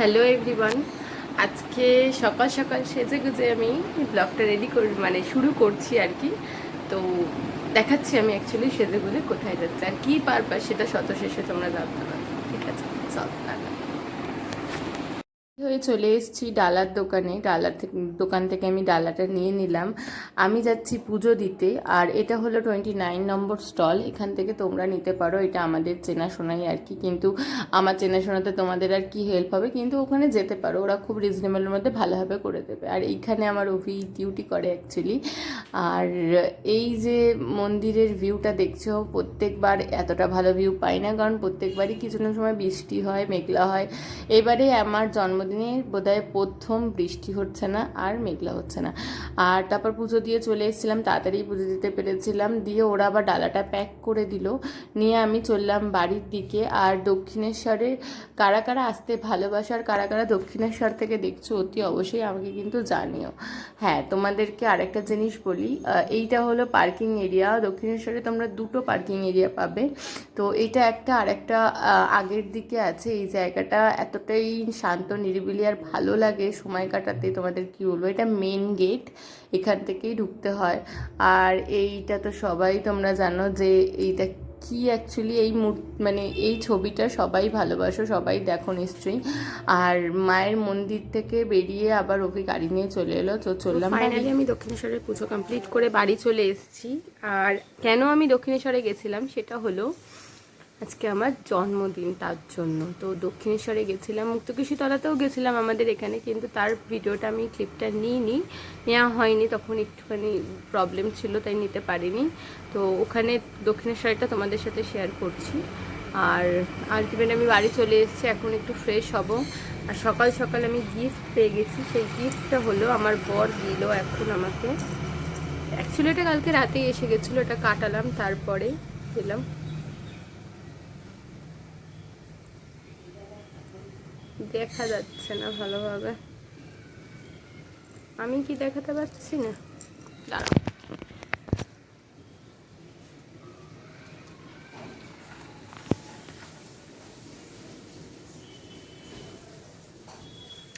Hello everyone আজকে সকাল সকাল সেজে গুজে আমি ব্লগটা রেডি করি মানে শুরু করছি আর কি। তো দেখাচ্ছি আমি অ্যাকচুয়ালি সেজে গুজে কোথায় যাচ্ছি আর কী পারপাস সেটা শত শেষে তোমরা জানতে পারবে। ঠিক আছে, চল। হয়ে চলে এসেছি ডালার দোকানে। ডালার থেকে, দোকান থেকে আমি ডালাটা নিয়ে নিলাম। আমি যাচ্ছি পুজো দিতে আর এটা হলো টোয়েন্টি নাইন নম্বর স্টল। এখান থেকে তোমরা নিতে পারো, এটা আমাদের চেনাশোনাই আর কি। কিন্তু আমার চেনাশোনাতে তোমাদের আর কি হেল্প হবে? কিন্তু ওখানে যেতে পারো। ওরা খুব রিজনেবলের মধ্যে ভালোভাবে করে দেবে। আর এইখানে আমার অভি ডিউটি করে অ্যাকচুয়ালি আর এই যে মন্দিরের ভিউটা দেখছ, প্রত্যেকবার এতটা ভালো ভিউ পাই না। কারণ প্রত্যেকবারই কিছু না সময় বৃষ্টি হয়, মেঘলা হয়। এবারে আমার জন্মদিনে বোধহয় প্রথম বৃষ্টি হচ্ছে না আর মেঘলা হচ্ছে না। আর তারপর পুজো দিয়ে চলে এসেছিলাম, তাড়াতাড়ি পুজো দিতে পেরেছিলাম, দিয়ে ওরা আবার ডালাটা প্যাক করে দিল। নিয়ে আমি চললাম বাড়ির দিকে। আর দক্ষিণেশ্বরে কারা কারা আসতে ভালোবাসো আর কারা কারা দক্ষিণেশ্বর থেকে দেখছ অতি অবশ্যই আমাকে কিন্তু জানিও। হ্যাঁ তোমাদেরকে আরেকটা জিনিস বলি এইটা হলো পার্কিং এরিয়া। দক্ষিণেশ্বরে তোমরা দুটো পার্কিং এরিয়া পাবে। তো এটা একটা আর একটা আগের দিকে আছে। এই জায়গাটা এতটাই শান্ত, নিরিবিলি আর ভালো লাগে সময় কাটাতে, তোমাদের কি বলব? এটা মেন গেট এখান থেকেই ঢুকতে হয়। আর এইটা তো সবাই তোমরা জানো যে এইটা কি অ্যাকচুয়ালি এই মানে এই ছবিটা সবাই ভালোবাসো, সবাই দেখো নিশ্চয়ই। আর মায়ের মন্দির থেকে বেরিয়ে আবার ওকে গাড়ি নিয়ে চলে এলো। তো চললাম ফাইনালি আমি দক্ষিণেশ্বরের পুজো কমপ্লিট করে বাড়ি চলে এসেছি। আর কেন আমি দক্ষিণেশ্বরে গেছিলাম সেটা হলো আজকে আমার জন্মদিন তার জন্য। তো দক্ষিণেশ্বরে গেছিলাম, মুক্তকেশীতলাতেও গেছিলাম আমাদের এখানে, কিন্তু তার ভিডিওটা আমি ক্লিপটা নিইনি। নেওয়া হয়নি, তখন একটুখানি প্রবলেম ছিল, তাই নিতে পারিনি। তো ওখানে দক্ষিণেশ্বরটা তোমাদের সাথে শেয়ার করছি। আর আলটিমেট আমি বাড়ি চলে এসেছি, এখন একটু ফ্রেশ হব। আর সকাল সকাল আমি গিফট পেয়ে গেছি, সেই গিফটটা হলো আমার বর দিল এখন আমাকে। অ্যাকচুয়ালি এটা কালকে রাতেই এসে গেছিল এটা কাটালাম, তারপরে দিলাম দেখা যাচ্ছে না ভালোভাবে। আমি কি দেখাতে পারছি না? দাঁড়াও।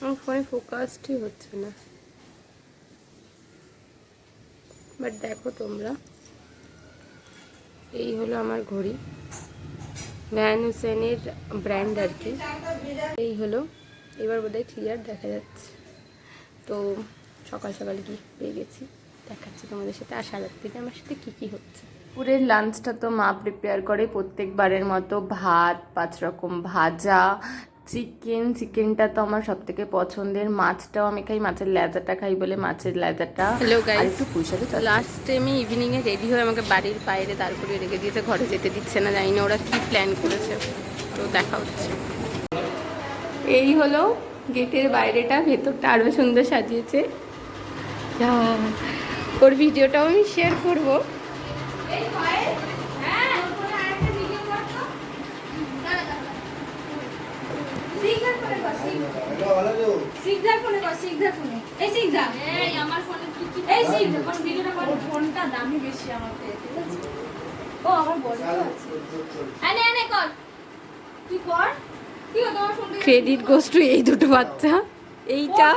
আমার ফোনে ফোকাসটি হচ্ছে না। বাট দেখো তোমরা, এই হলো আমার ঘড়ি। ভ্যান হুসেনের ব্র্যান্ড আর কি। এই হলো। এবার বোধহয় ক্লিয়ার দেখা যাচ্ছে। তো সকাল সকাল গিয়ে পেয়ে গেছি দেখাচ্ছি তোমাদের সাথে। আর সারাত থেকে আমার সাথে কী কী হচ্ছে? পুরের লাঞ্চটা তো মা প্রিপেয়ার করে প্রত্যেকবারের মতো। ভাত পাঁচ রকম ভাজা চিকেন চিকেনটা তো আমার সব থেকে পছন্দের। মাছটাও আমি খাই মাছের লেজাটা খাই বলে মাছের লেজাটা। হ্যালো গাইস একটু পুঁইশাকে লাস্ট আমি ইভিনিংয়ে রেডি হয়ে আমাকে বাড়ির বাইরে তারপরে রেখে দিয়েছে ঘরে যেতে দিচ্ছে না জানি না ওরা কী প্ল্যান করেছে। তো দেখা হচ্ছে। এই হলো গেটের বাইরেটা ভেতরটা আরও সুন্দর সাজিয়েছে। ওর ভিডিওটাও আমি শেয়ার করব। ফোনটা দামি বেশি ও আমার বড় আছে। আনে আনে কর। তুই কর। ক্রেডিট গোস টু এই দুটো বাচ্চা। এইটা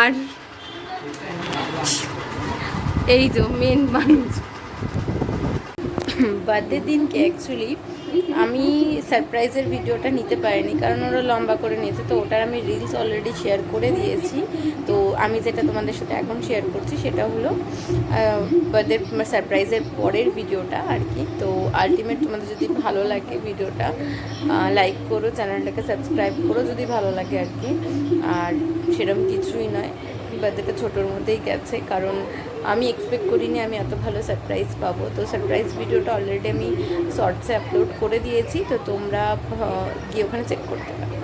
আর এই তো মেন মানুষ। বার্থডে দিনকে অ্যাকচুয়ালি আমি সারপ্রাইজের ভিডিওটা নিতে পারিনি, কারণ ওরা লম্বা করে নিয়েছে, তো ওটার আমি রিলস অলরেডি শেয়ার করে দিয়েছি। তো আমি যেটা তোমাদের সাথে এখন শেয়ার করছি সেটা হলো বার্থডে সারপ্রাইজের পরের ভিডিওটা আর কি। তো আলটিমেট তোমাদের যদি ভালো লাগে ভিডিওটা লাইক করো চ্যানেলটাকে সাবস্ক্রাইব করো যদি ভালো লাগে আর কি। আর সেরকম কিছুই নয় বার্থডেটা ছোটোর মধ্যেই গেছে, কারণ আমি এক্সপেক্ট করিনি, আমি এত ভালো সারপ্রাইজ পাবো। তো সারপ্রাইজ ভিডিওটা অলরেডি আমি শর্টসে আপলোড করে দিয়েছি, তো তোমরা গিয়ে ওখানে চেক করতে পারো।